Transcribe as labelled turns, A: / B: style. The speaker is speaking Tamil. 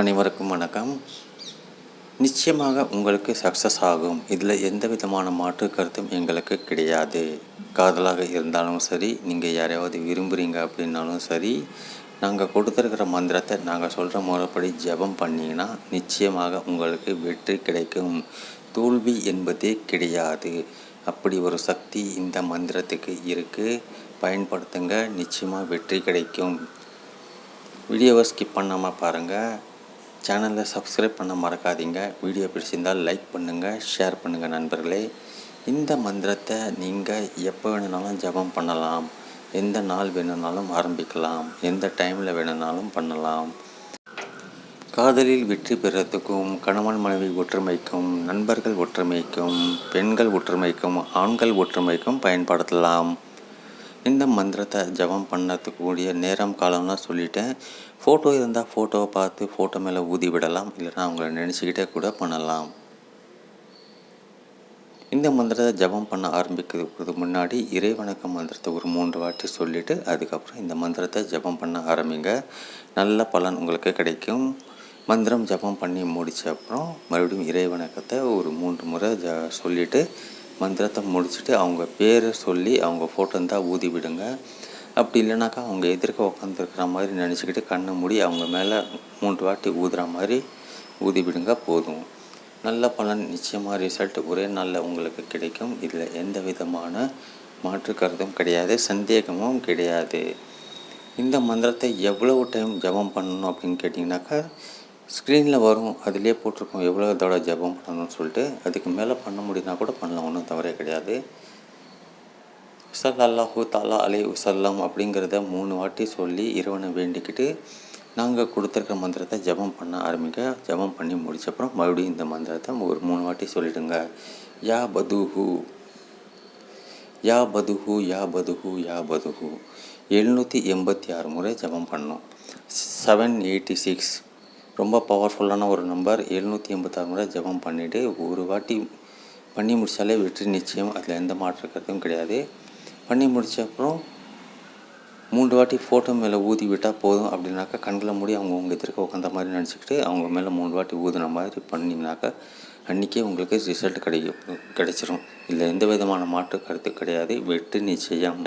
A: அனைவருக்கும் வணக்கம். நிச்சயமாக உங்களுக்கு சக்ஸஸ் ஆகும். இதில் எந்த விதமான மாற்று கருத்தும் எங்களுக்கு கிடையாது. காதலாக இருந்தாலும் சரி நீங்கள் யாரையாவது விரும்புகிறீங்க அப்படின்னாலும் சரி நாங்கள் கொடுத்துருக்கிற மந்திரத்தை நாங்கள் சொல்கிற முறைப்படி ஜெபம் பண்ணிங்கன்னா நிச்சயமாக உங்களுக்கு வெற்றி கிடைக்கும். தோல்வி என்பதே கிடையாது. அப்படி ஒரு சக்தி இந்த மந்திரத்துக்கு இருக்குது பயன்படுத்துங்க. நிச்சயமாக வெற்றி கிடைக்கும். வீடியோவை ஸ்கிப் பண்ணாமல் பாருங்கள் சேனலை சப்ஸ்கிரைப் பண்ண மறக்காதீங்க. வீடியோ பிடிச்சிருந்தால் லைக் பண்ணுங்கள் ஷேர் பண்ணுங்கள் நண்பர்களே. இந்த மந்திரத்தை நீங்கள் எப்போ வேணுனாலும் ஜெபம் பண்ணலாம். எந்த நாள் வேணுனாலும் ஆரம்பிக்கலாம். எந்த டைமில் வேணுனாலும் பண்ணலாம். காதலில் வெற்றி பெறத்துக்கும் கணவன் மனைவி ஒற்றுமைக்கும் நண்பர்கள் ஒற்றுமைக்கும் பெண்கள் ஒற்றுமைக்கும் ஆண்கள் ஒற்றுமைக்கும் பயன்படுத்தலாம். இந்த மந்திரத்தை ஜபம் பண்ணதுக்கு நேரம் காலம்லாம் சொல்லிட்டேன். ஃபோட்டோ இருந்தால் ஃபோட்டோவை பார்த்து ஃபோட்டோ மேலே ஊதி விடலாம். இல்லைன்னா அவங்கள நினச்சிக்கிட்டே கூட பண்ணலாம். இந்த மந்திரத்தை ஜபம் பண்ண ஆரம்பிக்கிறதுக்கு முன்னாடி இறைவணக்க மந்திரத்தை ஒரு மூன்று வாட்டி சொல்லிவிட்டு அதுக்கப்புறம் இந்த மந்திரத்தை ஜபம் பண்ண ஆரம்பிங்க. நல்ல பலன் உங்களுக்கு கிடைக்கும். மந்திரம் ஜபம் பண்ணி முடித்த அப்புறம் மறுபடியும் இறைவணக்கத்தை ஒரு மூன்று முறை ஜ சொல்லிவிட்டு மந்திரத்தை முடிச்சுட்டு அவங்க பேரை சொல்லி அவங்க ஃபோட்டோ இருந்தால் ஊதி விடுங்க. அப்படி இல்லைனாக்கா அவங்க எதிர்க்க உட்காந்துருக்கிற மாதிரி நினச்சிக்கிட்டு கண்ணை மூடி அவங்க மேலே மூன்று வாட்டி ஊதுற மாதிரி ஊதி விடுங்க போதும். நல்ல பலன் நிச்சயமாக ரிசல்ட் ஒரே நாளில் உங்களுக்கு கிடைக்கும். இதில் எந்த விதமான மாற்று கருத்தும் கிடையாது சந்தேகமும் கிடையாது. இந்த மந்திரத்தை எவ்வளவு டைம் ஜபம் பண்ணணும் அப்படின்னு கேட்டிங்கனாக்கா ஸ்க்ரீனில் வரும் அதிலே போட்டிருக்கோம் எவ்வளோ தடவை ஜபம் பண்ணணும்னு சொல்லிட்டு அதுக்கு மேலே பண்ண முடியும்னா கூட பண்ணலாம் ஒன்றும் தவறே கிடையாது. சல் அல்லாஹூ தாலா அலை உசல்லம் அப்படிங்கிறத மூணு வாட்டி சொல்லி இறைவனை வேண்டிக்கிட்டு நாங்கள் கொடுத்துருக்க மந்திரத்தை ஜபம் பண்ண ஆரம்பிக்க ஜபம் பண்ணி முடிச்சப்பறம் மறுபடியும் இந்த மந்திரத்தை ஒரு மூணு வாட்டி சொல்லிடுங்க. யா பதுஹு யா பதுஹு யா பதுஹு யா பதுஹு. எழுநூற்றி எண்பத்தி ஆறு முறை ஜபம் பண்ணோம் செவன் எயிட்டி சிக்ஸ் ரொம்ப பவர்ஃபுல்லான ஒரு நம்பர் எழுநூற்றி எண்பத்தாறு முறை ஜபம் பண்ணிவிட்டு ஒரு வாட்டி பண்ணி முடித்தாலே வெற்றி நிச்சயம். அதில் எந்த மாற்று கருத்தும் கிடையாது. பண்ணி முடித்த அப்புறம் மூன்று வாட்டி ஃபோட்டோ மேலே ஊதி விட்டால் போதும் அப்படின்னாக்கா கண்களை மூடி அவங்க உங்கள் எதிர்க்க உட்காந்த மாதிரி நினச்சிக்கிட்டு அவங்க மேலே மூணு வாட்டி ஊதுன மாதிரி பண்ணிங்கனாக்கா அன்றைக்கே உங்களுக்கு ரிசல்ட் கிடைக்கும் கிடைச்சிரும். இல்லை எந்த விதமான மாற்று கருத்து கிடையாது. வெற்றி நிச்சயம்.